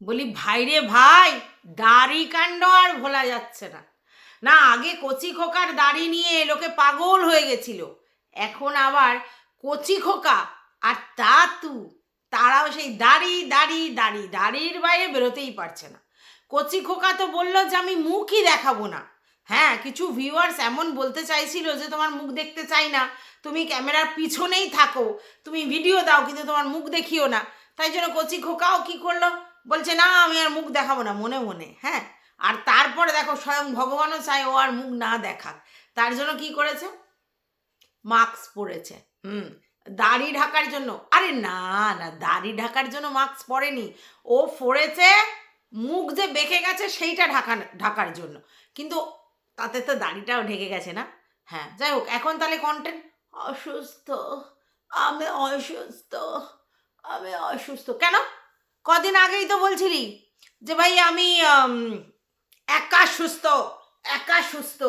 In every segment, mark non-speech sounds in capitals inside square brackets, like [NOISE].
বলি, ভাইরে ভাই, দাড়ি কাণ্ড আর ভোলা যাচ্ছে না। না, আগে কচি খোকার দাড়ি নিয়ে লোকে পাগল হয়ে গেছিল। এখন আবার কচি খোকা আর তা তু তারাও সেই দাড়ি দাড়ি দাড়ি, দাড়ির বাইরে বেরোতেই পারছে না। কচি খোকা তো বলল যে, আমি মুখই দেখাবো না। হ্যাঁ কিছু ভিউয়ার্স এমন বলতে চাইছিল যে, তোমার মুখ দেখতে চাই না। তুমি ক্যামেরার পিছনেই থাকো। তুমি ভিডিও দাও, কিন্তু তোমার মুখ দেখিও না। তাই জন্য কচি খোকাও কি করল? বলছে, না, আমি আর মুখ দেখাবো না, মনে মনে। হ্যাঁ? আর তারপরে দেখো, স্বয়ং ভগবানও চায় ও আর মুখ না দেখাক। তার জন্য কি করেছে? মাস্ক পরেছে। হুম, দাড়ি ঢাকার জন্য। আরে না না, দাড়ি ঢাকার জন্য মাস্ক পরেনি। ও পরেছে, মুখ যে বেঁকে গেছে সেইটা ঢাকা ঢাকার জন্য। কিন্তু তাতে তো দাড়িটাও ঢেকে গেছে না। হ্যাঁ যাই হোক, এখন তাহলে কন্টেন্ট অসুস্থ, আমি অসুস্থ আমি অসুস্থ। কেন? কদিন আগেই তো বলছিলি যে ভাই আমি একা সুস্থ একা সুস্থ।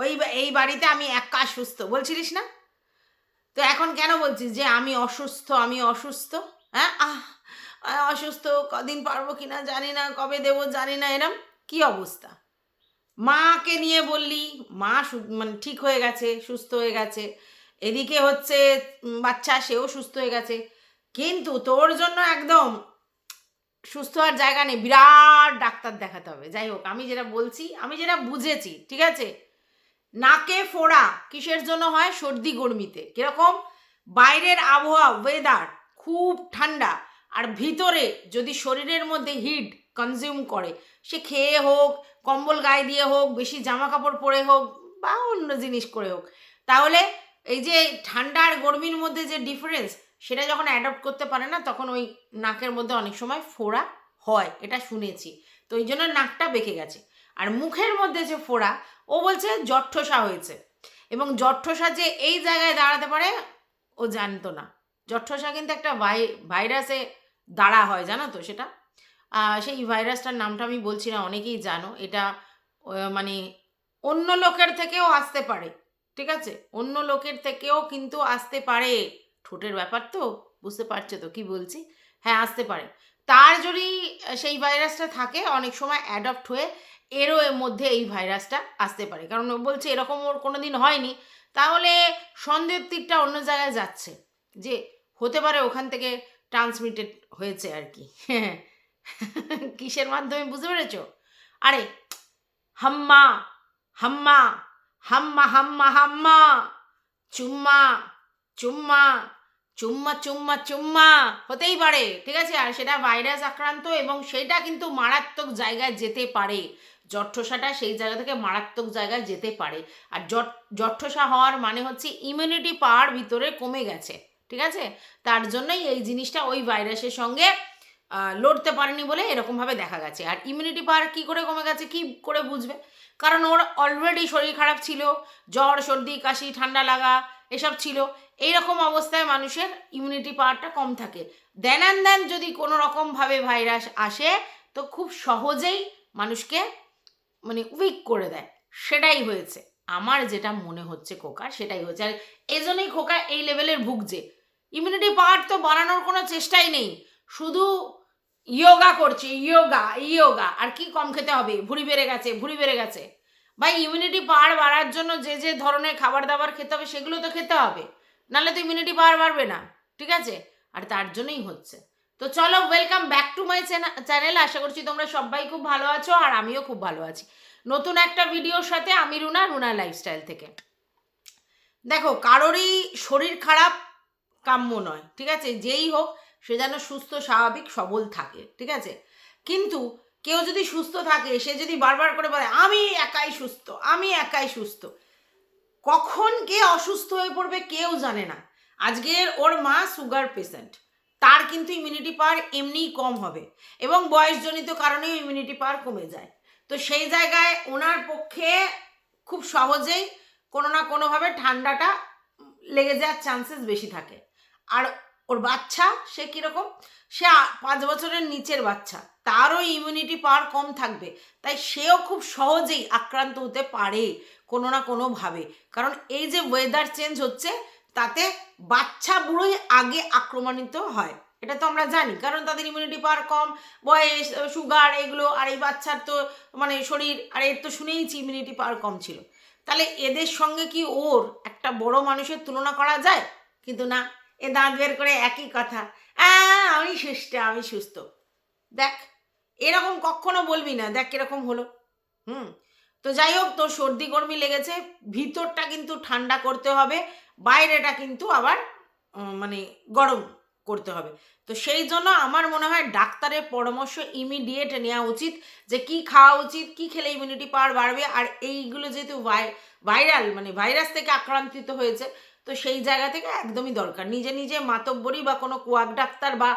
ওই এই বাড়িতে আমি একা সুস্থ। বলছিলিস না? তো এখন কেন বলছিস যে আমি অসুস্থ আমি অসুস্থ? হ্যাঁ? আহ অসুস্থ, কদিন পারব কি না জানি না, কবে দেবো জানি না, এরম কি অবস্থা? মাকে নিয়ে বললি, মা মানে ঠিক হয়ে গেছে, সুস্থ হয়ে গেছে। এদিকে হচ্ছে বাচ্চা, সেও সুস্থ হয়ে গেছে। কিন্তু তোর জন্য একদম সুস্থ হওয়ার জায়গা নেই, বিরাট ডাক্তার দেখাতে হবে। যাই হোক, আমি যেটা বলছি, আমি যেটা বুঝেছি, ঠিক আছে? নাকে ফোড়া কিসের জন্য হয়? সর্দি গরমিতে। কীরকম? বাইরের আবহাওয়া ওয়েদার খুব ঠান্ডা, আর ভিতরে যদি শরীরের মধ্যে হিট কনজিউম করে, সে খেয়ে হোক, কম্বল গায়ে দিয়ে হোক, বেশি জামা কাপড় পরে হোক, বা অন্য জিনিস করে হোক, তাহলে এই যে ঠান্ডা আর গরমির মধ্যে যে ডিফারেন্স সেটা যখন অ্যাডপ্ট করতে পারে না, তখন ওই নাকের মধ্যে অনেক সময় ফোড়া হয়, এটা শুনেছি। তো ওই জন্য নাকটা বেঁকে গেছে। আর মুখের মধ্যে যে ফোড়া, ও বলছে জঠ্ঠসা হয়েছে। এবং জঠ্ঠসা যে এই জায়গায় দাঁড়াতে পারে, ও জানতো না। জঠ্ঠসা কিন্তু একটা ভাই, ভাইরাসে দাঁড়া হয়, জানো তো সেটা? সেই ভাইরাসটার নামটা আমি বলছি না, অনেকেই জানো। এটা মানে অন্য লোকের থেকেও আসতে পারে। ঠিক আছে? অন্য লোকের থেকেও কিন্তু আসতে পারে। ঠোঁটের ব্যাপার তো? বুঝতে পারছ তো কি বলছি? হ্যাঁ আসতে পারে। তার যদি সেই ভাইরাসটা থাকে, অনেক সময় অ্যাডপ্ট হয়ে এরও এর মধ্যে এই ভাইরাসটা আসতে পারে। কারণ বলছে এরকম ওর কোনো দিন হয়নি। তাহলে সন্দেহের তীরটা অন্য জায়গায় যাচ্ছে। যে হতে পারে ওখান থেকে ট্রান্সমিটেড হয়েছে আর কি। [LAUGHS] কিসের মাধ্যমে? বুঝতে পেরেছ? আরে, হাম্মা হাম্মা। হাম্মা হাম্মা হাম্মা চুম্মা চুম্মা চুম্মা চুম্মা চুম্মা হতেই পারে, ঠিক আছে? আর সেটা ভাইরাস আক্রান্ত এবং সেটা কিন্তু মারাত্মক জায়গায় যেতে পারে। জঠ্ঠসাটা সেই জায়গা থেকে মারাত্মক জায়গায় যেতে পারে। আর জঠ্ঠসা হওয়ার মানে হচ্ছে ইমিউনিটি পাওয়ার ভিতরে কমে গেছে, ঠিক আছে? তার জন্যই এই জিনিসটা ওই ভাইরাসের সঙ্গে লড়তে পারেনি বলে এরকমভাবে দেখা গেছে। আর ইমিউনিটি পাওয়ার কী করে কমে গেছে, কি করে বুঝবে? কারণ ওর অলরেডি শরীর খারাপ ছিল, জ্বর, সর্দি, কাশি, ঠান্ডা লাগা, এসব ছিল। এইরকম অবস্থায় মানুষের ইমিউনিটি পাওয়ারটা কম থাকে। দেন অ্যান্ড দেন যদি কোনো রকমভাবে ভাইরাস আসে, তো খুব সহজেই মানুষকে মানে উইক করে দেয়। সেটাই হয়েছে। আমার যেটা মনে হচ্ছে খোকা, সেটাই হয়েছে। আর এই জন্যই খোকা এই লেভেলের ভুগছে। ইমিউনিটি পাওয়ার তো বাড়ানোর কোনো চেষ্টাই নেই। শুধু ইয়োগা করছে ইয়োগা ইয়োগা আর কি কম খেতে হবে? ভুঁড়ি বেড়ে গেছে, ভুঁড়ি বেড়ে গেছে। ভাই ইমিউনিটি পাওয়ার বাড়ার জন্য যে যে ধরনের খাবার দাবার খেতে হবে, সেগুলো তো খেতে হবে। নাহলে তো ইমিউনিটি পাওয়ার বাড়বে না, ঠিক আছে? আর তার জন্যই হচ্ছে। তো চলো welcome back to my channel আশা করছি তোমরা সবাই খুব ভালো আছো, আর আমিও খুব ভালো আছি। নতুন একটা ভিডিওর সাথে আমি রুনা রুনা লাইফস্টাইল থেকে। দেখো, কারোরই শরীর খারাপ কাম্য নয়, ঠিক আছে? যেই হোক সে যেন সুস্থ, স্বাভাবিক, সবল থাকে, ঠিক আছে? কিন্তু কেউ যদি সুস্থ থাকে, সে যদি বারবার করে বলে, আমি একাই সুস্থ, আমি একাই সুস্থ। কখন কে অসুস্থ হয়ে পড়বে কেউ জানে না। আজকের ওর মা সুগার পেশেন্ট তার কিন্তু ইমিউনিটি পাওয়ার এমনিই কম হবে এবং বয়সজনিত কারণেও ইমিউনিটি পাওয়ার কমে যায়। তো সেই জায়গায় ওনার পক্ষে খুব সহজেই কোনো না কোনোভাবে ঠান্ডাটা লেগে যাওয়ার চান্সেস বেশি থাকে। আর ওর বাচ্চা, সে কীরকম? সে পাঁচ বছরের নিচের বাচ্চা। তারও ইমিউনিটি পাওয়ার কম থাকবে। তাই সেও খুব সহজেই আক্রান্ত হতে পারে কোনো না কোনোভাবে। কারণ এই যে ওয়েদার চেঞ্জ হচ্ছে, তাতে বাচ্চা বুড়োই আগে আক্রমণিত হয়। এটা তো আমরা জানি। কারণ তাদের ইমিউনিটি পাওয়ার কম, বয়স সুগার এগুলো, আর এই বাচ্চার তো মানে শরীর, আর এর তো শুনেইছি ইমিউনিটি পাওয়ার কম ছিল। তাহলে এদের সঙ্গে কি ওর একটা বড় মানুষের তুলনা করা যায়? কিন্তু না। এ দাঁত বের করে একই কথা। "আহ, আমি সুস্থ আমি সুস্থ। দেখ এরকম কখনো বলবি না। দেখ কীরকম হলো। হুম? তো যাই হোক তোর সর্দি গরমি লেগেছে ভিতরটা কিন্তু ঠান্ডা করতে হবে বাইরেটা কিন্তু আবার মানে গরম করতে হবে। তো সেই জন্য আমার মনে হয় ডাক্তারের পরামর্শ ইমিডিয়েট নেওয়া উচিত যে কি খাওয়া উচিত কি খেলে ইমিউনিটি পাওয়ার বাড়বে আর এইগুলো যেহেতু ভাইরাল মানে ভাইরাস থেকে আক্রান্তিত হয়েছে তো সেই জায়গা থেকে একদমই দরকার। নিজে নিজে মাতব্বরি বা কোনো কোয়াক ডাক্তার বা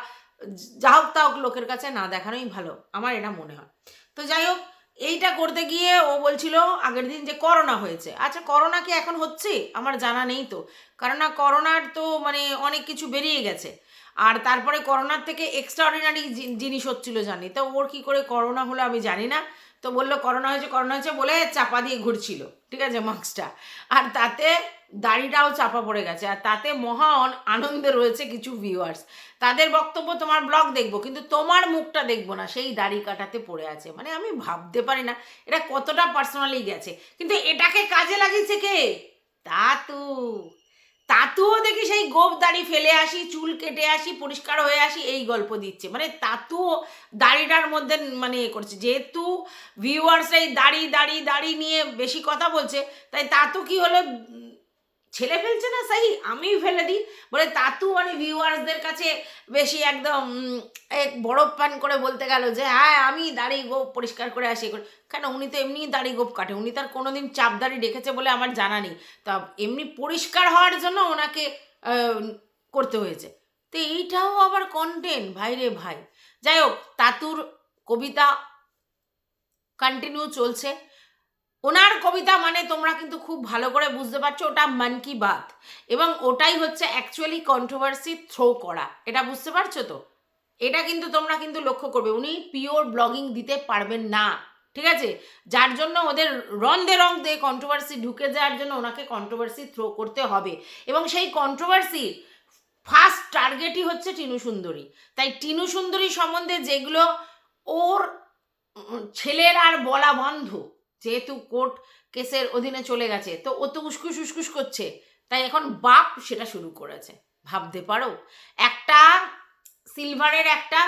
যা হোক তা হোক লোকের কাছে না দেখানোই ভালো, আমার এটা মনে হয়। তো যাই হোক, এইটা করতে গিয়ে ও বলছিল আগের দিন যে করোনা হয়েছে। আচ্ছা করোনা কি এখন হচ্ছে? আমার জানা নেই তো। কারণ না করোনার তো মানে অনেক কিছু বেরিয়ে গেছে। আর তারপরে করোনার থেকে এক্সট্রা অর্ডিনারি জিনিস হচ্ছিল জানি। তো ওর কি করে করোনা হলো আমি জানি না। তো বলল, করোনা হয়েছে করোনা হয়েছে বলে চাপা দিয়ে ঘুরছিল। ঠিক আছে, মাস্কটা। আর তাতে দাড়িটাও চাপা পড়ে গেছে আর তাতে মহা আনন্দে রয়েছে কিছু ভিউয়ার্স তাদের বক্তব্য তোমার ব্লগ দেখব, কিন্তু তোমার মুখটা দেখব না, সেই দাড়ি কাটাতে পড়ে আছে। মানে আমি ভাবতে পারি না, এটা কতটা পার্সোনালি গেছে। কিন্তু এটাকে কাজে লাগিয়েছে কে? তাতু। তাতুও দেখি সেই গোপ দাড়ি ফেলে আসি, চুল কেটে আসি, পরিষ্কার হয়ে আসি, এই গল্প দিচ্ছে। মানে তাতুও দাড়িটার মধ্যে মানে এ করছে। যেহেতু ভিউয়ার্স এই দাড়ি দাড়ি দাড়ি নিয়ে বেশি কথা বলছে, তাই তাতু কি হলো ছেলে ফেলছে না? সাহি, আমি ফেলে দিই। বলে, তাতু মানে ভিউয়ার্সদের কাছে বেশি একদম এক বরফ পান করে বলতে গেল যে হ্যাঁ আমি দাড়ি গোপ পরিষ্কার করে আসি করি। কেন? উনি তো এমনি দাড়ি গোপ কাটে। উনি তার কোনোদিন চাপ দাড়ি রেখেছে বলে আমার জানা নেই। তা এমনি পরিষ্কার হওয়ার জন্য ওনাকে করতে হয়েছে। তো এইটাও আবার কন্টেন্ট ভাই রে ভাই। যাই হোক, তাতুর কবিতা কন্টিনিউ চলছে। ওনার কবিতা মানে তোমরা কিন্তু খুব ভালো করে বুঝতে পারছ, ওটা মন কি বাত। এবং ওটাই হচ্ছে অ্যাকচুয়ালি কন্ট্রোভার্সি থ্রো করা। এটা বুঝতে পারছ তো? এটা কিন্তু তোমরা কিন্তু লক্ষ্য করবে, উনি পিওর ব্লগিং দিতে পারবেন না, ঠিক আছে? যার জন্য ওদের রন্দে রং দিয়ে কন্ট্রোভার্সি ঢুকে যাওয়ার জন্য ওনাকে কন্ট্রোভার্সি থ্রো করতে হবে। এবং সেই কন্ট্রোভার্সি ফার্স্ট টার্গেটই হচ্ছে টিনু সুন্দরী। তাই টিনু সুন্দরী সম্বন্ধে যেগুলো ওর ছেলের আর বলা বন্ধ যেহেতু কোর্ট কেসের অধীনে চলে গেছে, তো ও তো উস্কুস উস্কুস করছে। তাই এখন বাপ সেটা শুরু করেছে। ভাবতে পারো? একটা সিলভারের একটা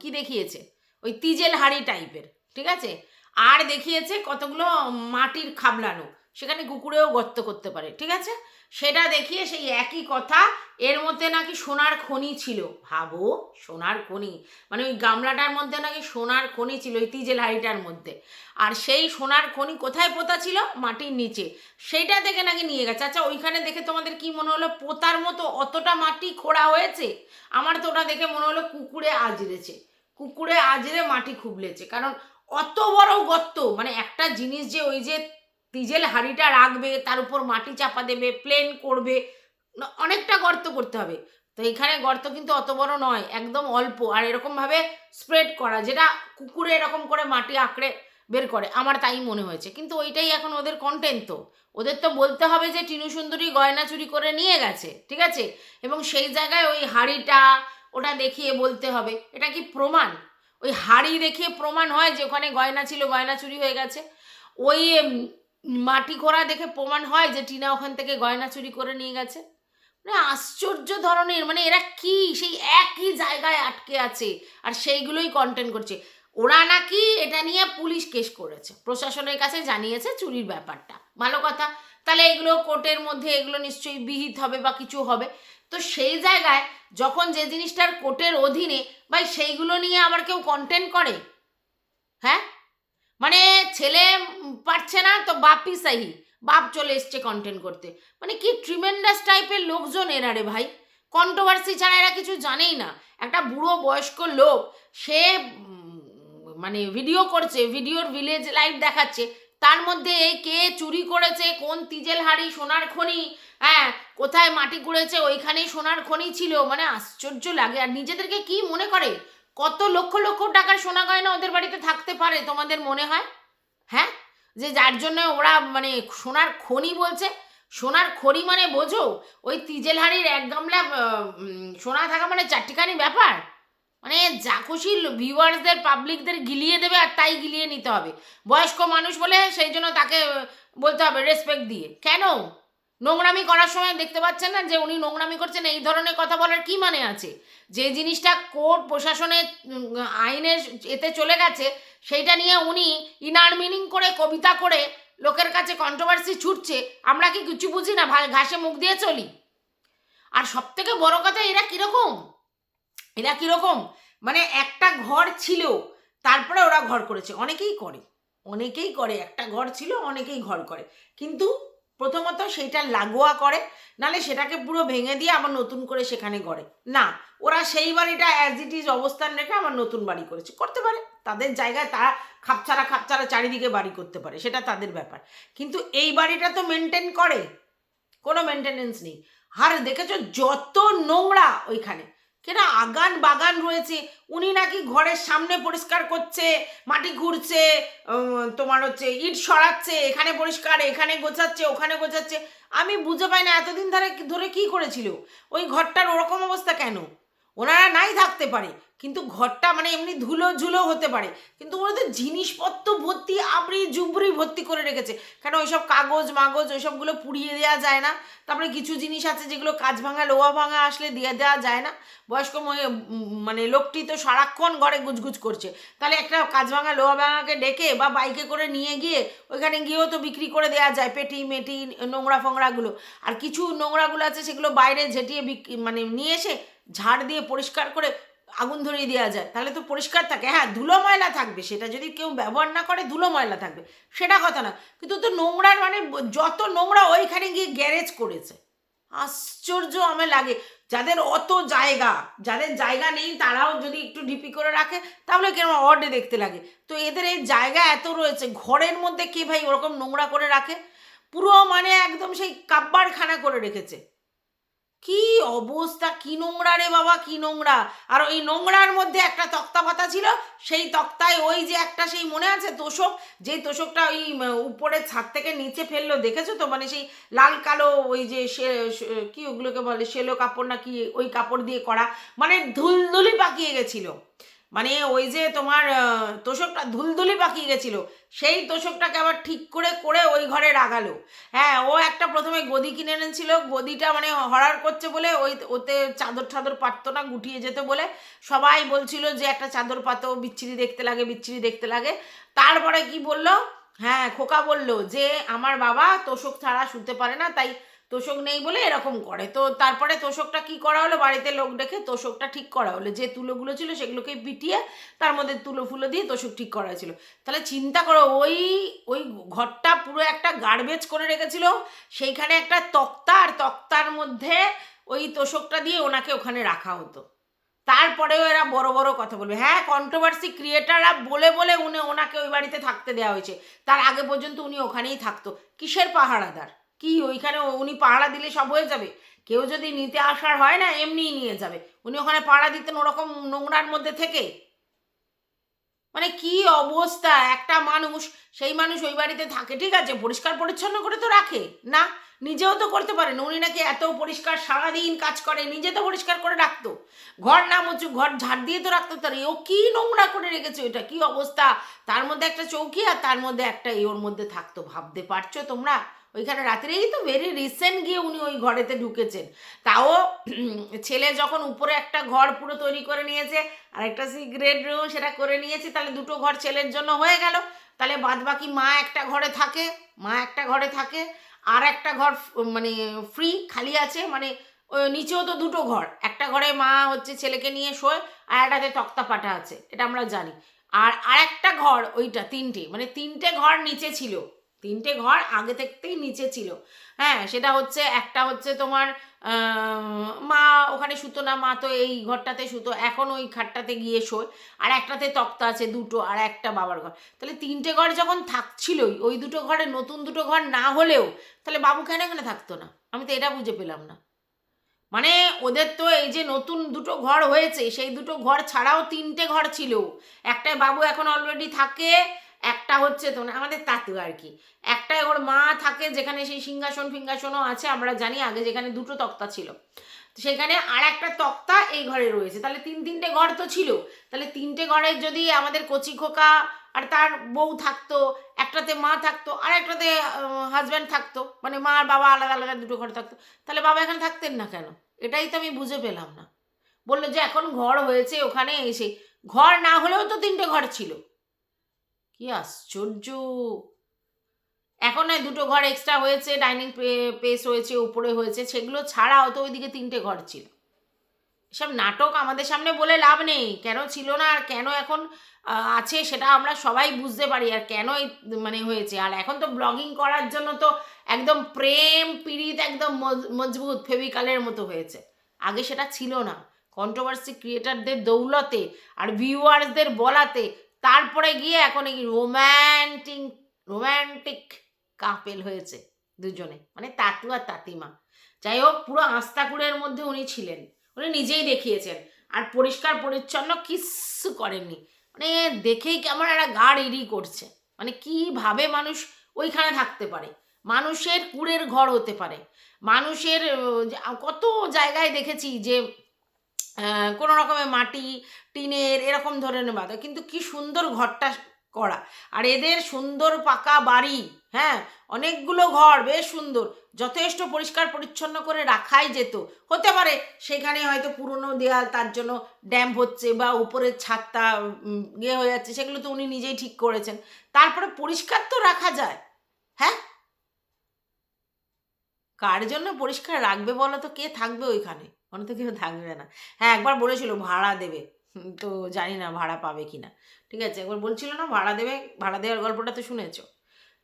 কি দেখিয়েছে? ওই তিজেল হাড়ি টাইপের ঠিক আছে? আর দেখিয়েছে কতগুলো মাটির খাবলানো। সেখানে কুকুরেও গর্ত করতে পারে, ঠিক আছে? সেটা দেখিয়ে সেই একই কথা, এর মধ্যে নাকি সোনার খনি ছিল। ভাবো, সোনার খনি। মানে ওই গামলাটার মধ্যে নাকি সোনার খনি ছিল, ওই তিজেল হাড়িটার মধ্যে। আর সেই সোনার খনি কোথায় পোতা ছিল? মাটির নিচে। সেইটা দেখে নাকি নিয়ে গেছে। আচ্ছা ওইখানে দেখে তোমাদের কি মনে হলো? পোতার মতো অতটা মাটি খোঁড়া হয়েছে? আমার তো ওটা দেখে মনে হলো কুকুরে আজরেছে কুকুরে আজরে মাটি খুবলেছে। কারণ অত বড় গর্ত মানে একটা জিনিস যে ওই যে তিজেল হাঁড়িটা রাখবে, তার উপর মাটি চাপা দেবে প্লেন করবে অনেকটা গর্ত করতে হবে। তো এখানে গর্ত কিন্তু অত বড় নয়, একদম অল্প। আর এরকমভাবে স্প্রেড করা, যেটা কুকুরে এরকম করে মাটি আঁকড়ে বের করে, আমার তাই মনে হয়েছে। কিন্তু ওইটাই এখন ওদের কন্টেন্ট তো। ওদের তো বলতে হবে যে টিনু সুন্দরী গয়না চুরি করে নিয়ে গেছে, ঠিক আছে? এবং সেই জায়গায় ওই হাড়িটা ওটা দেখিয়ে বলতে হবে। এটা কি প্রমাণ? ওই হাড়ি দেখিয়ে প্রমাণ হয় যে ওখানে গয়না ছিল, গয়না চুরি হয়ে গেছে? ওই মাটি খোঁড়া দেখে প্রমাণ হয় যে টিনা ওখান থেকে গয়না চুরি করে নিয়ে গেছে। মানে আশ্চর্য ধরনের মানে এরা কি? সেই একই জায়গায় আটকে আছে আর সেইগুলোই কন্টেন্ট করছে। ওরা নাকি এটা নিয়ে পুলিশ কেস করেছে। প্রশাসনের কাছে জানিয়েছে চুরির ব্যাপারটা। ভালো কথা। তাহলে এগুলো কোর্টের মধ্যে এগুলো নিশ্চয়ই বিহিত হবে বা কিছু হবে। তো সেই জায়গায় যখন যে জিনিসটার কোর্টের অধীনে, ভাই সেইগুলো নিয়ে আবার কেউ কন্টেন্ট করে? হ্যাঁ? মানে ছেলে পারছে না, তো বাপই সাহি। বাপ চলে এসছে কন্টেন্ট করতে। মানে কি ট্রিমেন্ডাস টাইপের লোকজন এরা রে ভাই। কন্ট্রোভার্সি ছাড়া এরা কিছু জানেই না। একটা বুড়ো বয়স্ক লোক, সে মানে ভিডিও করছে ভিডিওর ভিলেজ লাইভ দেখাচ্ছে। তার মধ্যে কে চুরি করেছে, কোন তিজেল হাড়ি, সোনার খনি হ্যাঁ কোথায় মাটি কুড়েছে, ওইখানেই সোনার খনি ছিল। মানে আশ্চর্য লাগে। আর নিজেদেরকে কি মনে করে? কত লক্ষ লক্ষ টাকার সোনা গয়না ওদের বাড়িতে থাকতে পারে, তোমাদের মনে হয়? হ্যাঁ? যে যার জন্য ওরা মানে সোনার খনি বলছে, সোনার খড়ি মানে বোঝো, ওই তিজেলহাড়ির এক গামলা সোনা থাকা মানে চারটিখানি ব্যাপার? মানে যা খুশি ভিউয়ার্সদের পাবলিকদের গিলিয়ে দেবে আর তাই গিলিয়ে নিতে হবে। বয়স্ক মানুষ বলে সেই জন্য তাকে বলতে হবে রেসপেক্ট দিয়ে। কেন? নোংরামি করার সময় দেখতে পাচ্ছেন না যে উনি নোংরামি করছেন, এই ধরনের কথা বলার কি মানে আছে? যে জিনিসটা কোর্ট, প্রশাসনের আইনের এতে চলে গেছে, সেইটা নিয়ে উনি ইনার মিনিং করে, কবিতা করে লোকের কাছে কন্ট্রোভার্সি ছুটছে, আমরা কি কিছু বুঝি না? ঘাসে মুখ দিয়ে চলি? আর সব থেকে বড় কথা, এরা কীরকম? এরা কীরকম? মানে একটা ঘর ছিল, তারপরে ওরা ঘর করেছে। অনেকেই করে। অনেকেই করে, একটা ঘর ছিল, অনেকেই ঘর করে। কিন্তু প্রথমত সেইটা লাগোয়া করে, নালে সেটাকে পুরো ভেঙে দিয়ে আবার নতুন করে সেখানে গড়ে। না, ওরা সেই বাড়িটা অ্যাজ ইট ইজ অবস্থান রেখে আবার নতুন বাড়ি করেছে। করতে পারে, তাদের জায়গায় তারা খাপছাড়া খাপছাড়া চারিদিকে বাড়ি করতে পারে, সেটা তাদের ব্যাপার। কিন্তু এই বাড়িটা তো মেনটেন করে, কোনো মেনটেনেন্স নেই। আর দেখেছ, যত নোংরা ওইখানে কেন আগান বাগান রয়েছে। উনি নাকি ঘরের সামনে পরিষ্কার করছে, মাটি ঘুরছে তোমার হচ্ছে ইট সরাচ্ছে, এখানে পরিষ্কার, এখানে গোছাচ্ছে, ওখানে গোছাচ্ছে। আমি বুঝে পাই না এতদিন ধরে ধরে কি করেছিল? ওই ঘরটার ওরকম অবস্থা কেন? ওনারা নাই থাকতে পারে। কিন্তু ঘরটা মানে এমনি ধুলো ঝুলো হতে পারে। কিন্তু ওরা তো জিনিসপত্র ভর্তি আবরি জুবরি ভর্তি করে রেখেছে। কেন ওইসব কাগজ মাগজ ওইসবগুলো পুড়িয়ে দেওয়া যায় না? তারপরে কিছু জিনিস আছে যেগুলো কাজ ভাঙা, লোহা ভাঙা আসলে দিয়ে দেওয়া যায় না। বয়স্ক মানে লোকটি তো সারাক্ষণ ঘরে গুজগুজ করছে। তাহলে একটা কাজ ভাঙা, লোহা ভাঙাকে ডেকে বা বাইকে করে নিয়ে গিয়ে ওইখানে গিয়েও তো বিক্রি করে দেওয়া যায় পেটি, মেটি, নোংরা ফোংরাগুলো। আর কিছু নোংরাগুলো আছে সেগুলো বাইরে ঝেঁটিয়ে বিক- মানে নিয়ে এসে ঝাড় দিয়ে পরিষ্কার করে আগুন ধরিয়ে দেওয়া যায়, তাহলে তো পরিষ্কার থাকে। হ্যাঁ ধুলো ময়লা থাকবে, সেটা যদি কেউ ব্যবহার না করে, ধুলো ময়লা থাকবে, সেটা কথা না কিন্তু তো নোংরার মানে যত নোংরা ওইখানে গিয়ে গ্যারেজ করেছে, আশ্চর্য আমার লাগে। যাদের অত জায়গা, যাদের জায়গা নেই, তারাও যদি একটু ডিপি করে রাখে, তাহলে কেমন অডে দেখতে লাগে? তো এদের এই জায়গা এত রয়েছে, ঘরের মধ্যে কে ভাই ওরকম নোংরা করে রাখে? পুরো মানে একদম সেই কাব্বারখানা করে রেখেছে। কি অবস্থা, কি নোংরা রে বাবা, কি নোংরা। আর ওই নোংরার মধ্যে একটা তক্তা পাতা ছিল, সেই তক্তায় ওই যে একটা সেই মনে আছে তোষক, যেই তোষকটা ওই উপরে ছাদ থেকে নিচে ফেলল, দেখেছ তো? মানে সেই লাল কালো ওই যে সে- কি ওগুলোকে বলে, সেলো কাপড় না কি ওই কাপড় দিয়ে করা মানে ধুলধুলি পাকিয়ে গেছিল। মানে ওই যে তোমার তোষকটা ধুলধুলি পাকিয়ে গেছিল, সেই তোষকটাকে আবার ঠিক করে করে ওই ঘরে রাগালো। হ্যাঁ ও একটা প্রথমে গদি কিনে এনেছিল, গদিটা মানে হরার করছে বলে ওই, ওতে চাদর টাদর পাততো না, গুটিয়ে যেত বলে সবাই বলছিল যে একটা চাদর পাতো, বিচ্ছিরি দেখতে লাগে, বিচ্ছিরি দেখতে লাগে। তারপরে কি বলল? হ্যাঁ খোকা বলল যে, আমার বাবা তোষক ছাড়া শুতে পারে না, তাই তোষক নেই বলে এরকম করে। তো তারপরে তোষকটা কি করা হলো? বাড়িতে লোক ডেকে তোষকটা ঠিক করা হলো। যে তুলোগুলো ছিল সেগুলোকে পিটিয়ে তার মধ্যে তুলো ফুলো দিয়ে তোষক ঠিক করা ছিল তাহলে চিন্তা করো, ওই ওই ঘরটা পুরো একটা গার্বেজ করে রেখেছিল। সেইখানে একটা তক্তা আর তক্তার মধ্যে ওই তোষকটা দিয়ে ওনাকে ওখানে রাখা হতো। তারপরেও এরা বড় বড় কথা বলবে। হ্যাঁ কন্ট্রোভার্সি ক্রিয়েটাররা বলে বলে উনি ওনাকে ওই বাড়িতে থাকতে দেওয়া হয়েছে। তার আগে পর্যন্ত উনি ওখানেই থাকতো। কিসের পাহারাদার? কি ওইখানে উনি পাহারা দিলে সব হয়ে যাবে? কেউ যদি নিতে আসার হয় না, এমনিই নিয়ে যাবে। উনি ওখানে পাহারা দিতেন ওরকম নোংরার মধ্যে থেকে? মানে কি অবস্থা? একটা মানুষ, সেই মানুষ ওই বাড়িতে থাকে, ঠিক আছে? পরিষ্কার পরিচ্ছন্ন করে তো রাখে, না? নিজেও তো করতে পারেন উনি নাকি এত পরিষ্কার সারাদিন কাজ করে, নিজে তো পরিষ্কার করে রাখতো। ঘর না মুচু ঘর ঝাড় দিয়ে তো রাখতে পারে ও কি নোংরা করে রেখেছে ওইটা কি অবস্থা? তার মধ্যে একটা চৌকি আর তার মধ্যে একটা এই ওর মধ্যে থাকতো। ভাবতে পারছ তোমরা? ওইখানে রাত্রেই তো ভেরি রিসেন্ট গিয়ে উনি ওই ঘরেতে ঢুকেছেন। তাও ছেলে যখন উপরে একটা ঘর পুরো তৈরি করে নিয়েছে, আর একটা সিগারেট রুম সেটা করে নিয়েছে, তাহলে দুটো ঘর ছেলের জন্য হয়ে গেল। তাহলে বাদ বাকি মা একটা ঘরে থাকে, মা একটা ঘরে থাকে, আর একটা ঘর মানে ফ্রি খালি আছে মানে নিচেও তো দুটো ঘর। একটা ঘরে মা হচ্ছে ছেলেকে নিয়ে শোয়, আর একটাতে তক্তা পাটা আছে, এটা আমরা জানি। আর আরেকটা ঘর, ওইটা, তিনটে মানে তিনটে ঘর নিচে ছিল। তিনটে ঘর আগে থাকতেই নিচে ছিল। হ্যাঁ সেটা হচ্ছে একটা হচ্ছে তোমার মা, ওখানে শুতো না, মা তো এই ঘরটাতে শুতো এখন ওই খাটটাতে গিয়ে শোয়। আর একটাতে তক্তা আছে, দুটো, আর একটা বাবার ঘর। তাহলে তিনটে ঘর যখন থাকছিলই, ওই দুটো ঘরে নতুন দুটো ঘর না হলেও, তাহলে বাবু কেন এখানে থাকতো না? আমি তো এটা বুঝে পেলাম না। মানে ওদের তো এই যে নতুন দুটো ঘর হয়েছে, সেই দুটো ঘর ছাড়াও তিনটে ঘর ছিল। একটায় বাবু এখন অলরেডি থাকে একটা হচ্ছে তো আমাদের তাতু আর কি। একটাই ওর মা থাকে যেখানে সেই সিংহাসন ফিংহাসনও আছে, আমরা জানি আগে যেখানে দুটো তক্তা ছিল। সেখানে আর একটা তক্তা এই ঘরে রয়েছে। তাহলে তিন তিনটে ঘর তো ছিল। তাহলে তিনটে ঘরে যদি আমাদের কচি খোকা আর তার বউ থাকতো, একটাতে মা থাকতো আর একটাতে হাজব্যান্ড থাকতো মানে মা আর বাবা আলাদা আলাদা দুটো ঘর থাকতো, তাহলে বাবা এখানে থাকতেন না কেন? এটাই তো আমি বুঝে পেলাম না। বলল যে এখন ঘর হয়েছে ওখানে এসে। ঘর না হলেও তো তিনটে ঘর ছিল। কি আশ্চর্য! এখন নয়, দুটো ঘর এক্সট্রা হয়েছে ডাইনিং পেস হয়েছে উপরে হয়েছে, সেগুলো ছাড়াও তো ওইদিকে তিনটে ঘর ছিল। এসব নাটক আমাদের সামনে বলে লাভ নেই। কেন ছিল না আর কেন এখন আছে সেটা আমরা সবাই বুঝতে পারি আর কেন মানে হয়েছে। আর এখন তো ব্লগিং করার জন্য তো একদম প্রেম পীড়িত একদম মজ- মজবুত ফেভিকালের মতো হয়েছে। আগে সেটা ছিল না। কন্ট্রোভার্সি ক্রিয়েটারদের দৌলতে আর ভিউয়ার্সদের বলাতে তারপরে গিয়ে এখন এই রোম্যান্টিক রোম্যান্টিক কাপেল হয়েছে দুজনে মানে তাতু আর তাতিমা। যাই হোক পুরো আস্তাকুড়ের মধ্যে উনি ছিলেন, উনি নিজেই দেখিয়েছেন, আর পরিষ্কার পরিচ্ছন্ন কিচ্ছু করেননি। মানে দেখেই কেমন একটা গা ইড়ি করছে। মানে কীভাবে মানুষ ওইখানে থাকতে পারে? মানুষের কুড়ের ঘর হতে পারে। মানুষের কত জায়গায় দেখেছি যে কোনো রকমের মাটি, টিনের, এরকম ধরনের বাঁধা। কিন্তু কি সুন্দর ঘরটা করা। আর এদের সুন্দর পাকা বাড়ি হ্যাঁ? অনেকগুলো ঘর, বেশ সুন্দর। যথেষ্ট পরিষ্কার পরিচ্ছন্ন করে রাখাই যেত। হতে পারে সেখানে হয়তো পুরনো দেয়াল, তার জন্য ড্যাম্প হচ্ছে বা উপরের ছাদটা ইয়ে হয়ে যাচ্ছে, সেগুলো তো উনি নিজেই ঠিক করেছেন। তারপরে পরিষ্কার তো রাখা যায় হ্যাঁ? কার জন্য পরিষ্কার রাখবে বলো তো? কে থাকবে ওইখানে? মনে তো কেউ থাকবে না। হ্যাঁ একবার বলেছিল ভাড়া দেবে। তো জানি না ভাড়া পাবে কি না। ঠিক আছে, একবার বলছিল না ভাড়া দেবে, ভাড়া দেওয়ার গল্পটা তো শুনেছ।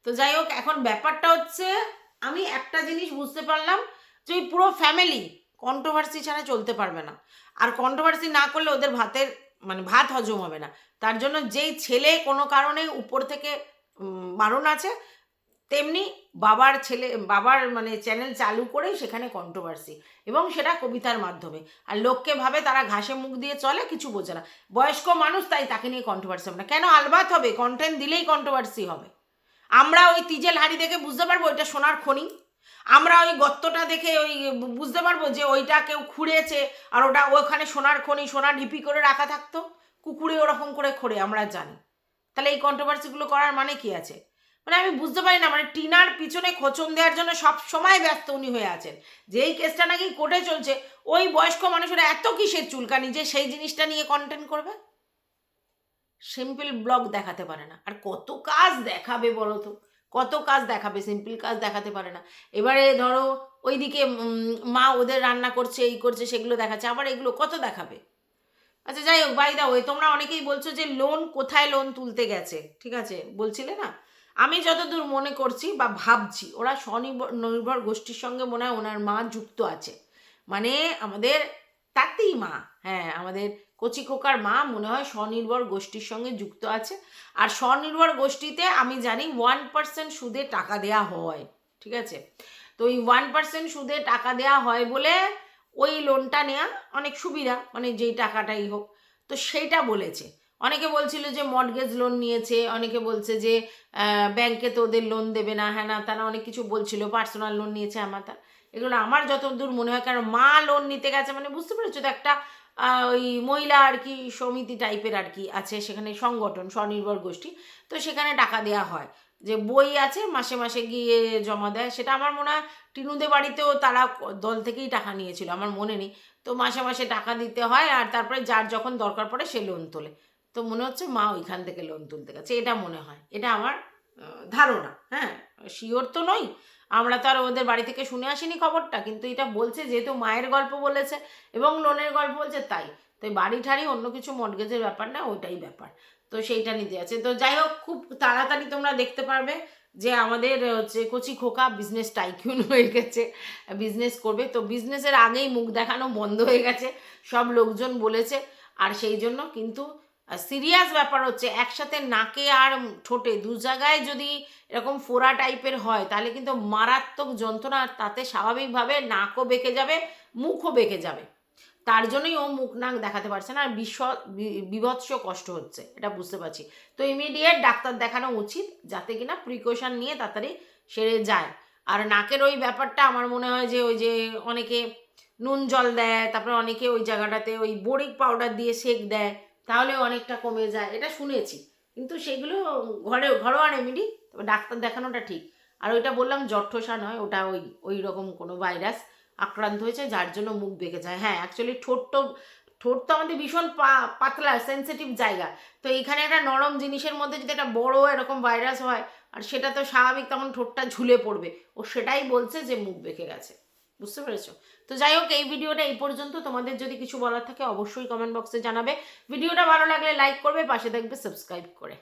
তো যাই হোক, এখন ব্যাপারটা হচ্ছে, আমি একটা জিনিস বুঝতে পারলাম যে ওই পুরো ফ্যামিলি কন্ট্রোভার্সি ছাড়া চলতে পারবে না। আর কন্ট্রোভার্সি না করলে ওদের ভাতের মানে ভাত হজম হবে না। তার জন্য যেই ছেলে কোনো কারণে উপর থেকে বারণ আছে তেমনি বাবার ছেলে, বাবার মানে চ্যানেল চালু করে সেখানে কন্ট্রোভার্সি এবং সেটা কবিতার মাধ্যমে। আর লোককে ভাবে তারা ঘাসে মুখ দিয়ে চলে, কিছু বোঝে না। বয়স্ক মানুষ তাই তাকে নিয়ে কন্ট্রোভার্সি হবে না। কেন আলবাত হবে? কন্টেন্ট দিলেই কন্ট্রোভার্সি হবে। আমরা ওই তিজেল হাড়ি দেখে বুঝতে পারব ওইটা সোনার খনি। আমরা ওই গর্তটা দেখে ওই বুঝতে পারব যে ওইটা কেউ খুঁড়েছে আর ওটা ওখানে সোনার খনি সোনা ঢিপি করে রাখা থাকতো। কুকুরে ওরকম করে খোড়ে, আমরা জানি। তাহলে এই কন্ট্রোভার্সিগুলো করার মানে কি আছে? মানে আমি বুঝতে পারি না মানে টিনার পিছনে খোঁচন দেওয়ার জন্য সব সময় ব্যস্ত উনি হয়ে আছেন। যেই কেসটা নাকি কোর্টে চলছে, ওই বয়স্ক মানুষেরা এত কিসের চুলকানি যে সেই জিনিসটা নিয়ে কন্টেন্ট করবে? সিম্পল ব্লগ দেখাতে পারে না। আর কত কাজ দেখাবে বলো তো কত কাজ দেখাবে সিম্পল কাজ দেখাতে পারে না। এবারে ধরো, ওইদিকে মা ওদের রান্না করছে, এই করছে, সেগুলো দেখাচ্ছে, আবার এগুলো কত দেখাবে? আচ্ছা যাই হোক বাই দা ওই তোমরা অনেকেই বলছো যে লোন কোথায় লোন তুলতে গেছে? ঠিক আছে? বলছিলে না? আমি যতদূর মনে করছি বা ভাবছি, ওরা স্বনির্ভর নির্ভর গোষ্ঠীর সঙ্গে মনে হয় ওনার মা যুক্ত আছে। মানে আমাদের তাতেই মা হ্যাঁ আমাদের কচি খোকার মা মনে হয় স্বনির্ভর গোষ্ঠীর সঙ্গে যুক্ত আছে। আর স্বনির্ভর গোষ্ঠীতে আমি জানি ওয়ান পার্সেন্ট সুদে টাকা দেয়া হয়, ঠিক আছে? তো ওই ওয়ান পার্সেন্ট সুদে টাকা দেয়া হয় বলে ওই লোনটা নেওয়া অনেক সুবিধা মানে যেই টাকাটাই হোক। তো সেইটা বলেছে। অনেকে বলছিল যে মর্গেজ লোন নিয়েছে, অনেকে বলছে যে ব্যাংকে তো ওদের লোন দেবে না হ্যাঁ না, তারা অনেক কিছু বলছিল পার্সোনাল লোন নিয়েছে আমার তা এগুলো আমার যতদূর মনে হয়, কারণ মা লোন নিতে গেছে মানে বুঝতে পেরেছ তো একটা ওই মহিলা আর কি সমিতি টাইপের আর কি আছে, সেখানে সংগঠন, স্বনির্ভর গোষ্ঠী, তো সেখানে টাকা দেওয়া হয়। যে বই আছে, মাসে মাসে গিয়ে জমা দেয়, সেটা আমার মনে হয় টিনুদের বাড়িতেও তারা দল থেকেই টাকা নিয়েছিল, আমার মনে নেই। তো মাসে মাসে টাকা দিতে হয়, আর তারপরে যার যখন দরকার পড়ে সে লোন তোলে। তো মনে হচ্ছে মা ওইখান থেকে লোন তুলতে গেছে। এটা মনে হয়। এটা আমার ধারণা হ্যাঁ? শিওর তো নই। আমরা তো আর ওদের বাড়ি থেকে শুনে আসিনি খবরটা, কিন্তু এটা বলছে যেহেতু মায়ের গল্প বলেছে এবং লোনের গল্প বলছে তাই। তাই বাড়ি ঠাড়ি অন্য কিছু মর্গেজের ব্যাপার না, ওইটাই ব্যাপার। তো সেইটা নিতে আছে তো যাই হোক, খুব তাড়াতাড়ি তোমরা দেখতে পারবে যে আমাদের হচ্ছে কচি খোকা বিজনেস টাইকিউন [LAUGHS] হয়ে গেছে বিজনেস করবে। তো বিজনেসের আগেই মুখ দেখানো বন্ধ হয়ে গেছে। সব লোকজন বলেছে, আর সেই জন্য কিন্তু সিরিয়াস ব্যাপার হচ্ছে, একসাথে নাকে আর ঠোঁটে দু জায়গায় যদি এরকম ফোড়া টাইপের হয়, তাহলে কিন্তু মারাত্মক যন্ত্রণা তাতে স্বাভাবিকভাবে নাকও বেঁকে যাবে, মুখও বেঁকে যাবে। তার জন্যই ও মুখ নাক দেখাতে পারছে না, আর বিভৎস কষ্ট হচ্ছে, এটা বুঝতে পারছি। তো ইমিডিয়েট ডাক্তার দেখানো উচিত, যাতে কিনা প্রিকশন নিয়ে তাড়াতাড়ি সেরে যায়। আর নাকের ওই ব্যাপারটা আমার মনে হয় যে, ওই যে অনেকে নুন জল দেয়, তারপরে অনেকে ওই জায়গাটাতে ওই বোরিক পাউডার দিয়ে সেক দেয় তাহলে অনেকটা কমে যায়, এটা শুনেছি। কিন্তু সেগুলো ঘরে, ঘরোয়া রেমেডি তবে ডাক্তার দেখানোটা ঠিক। আর ওইটা বললাম জট্ঠসা নয়, ওটা ওই ওই রকম কোনো ভাইরাস আক্রান্ত হয়েছে, যার জন্য মুখ বেঁকে যায়। হ্যাঁ অ্যাকচুয়ালি ঠোঁট ঠোঁট তো আমাদের ভীষণ পাতলা সেন্সিটিভ জায়গা। তো এখানে একটা নরম জিনিসের মধ্যে যদি একটা বড় এরকম ভাইরাস হয়, আর সেটা তো স্বাভাবিক তখন ঠোঁটটা ঝুলে পড়বে। ও সেটাই বলছে যে মুখ বেঁকে গেছে। বুঝতে পেরেছ? তো যাই হোক এই ভিডিওটা এই পর্যন্ত। তোমাদের যদি কিছু বলার থাকে, অবশ্যই কমেন্ট বক্সে জানাবে। ভিডিওটা ভালো লাগলে লাইক করবে, পাশে থাকবে সাবস্ক্রাইব করে।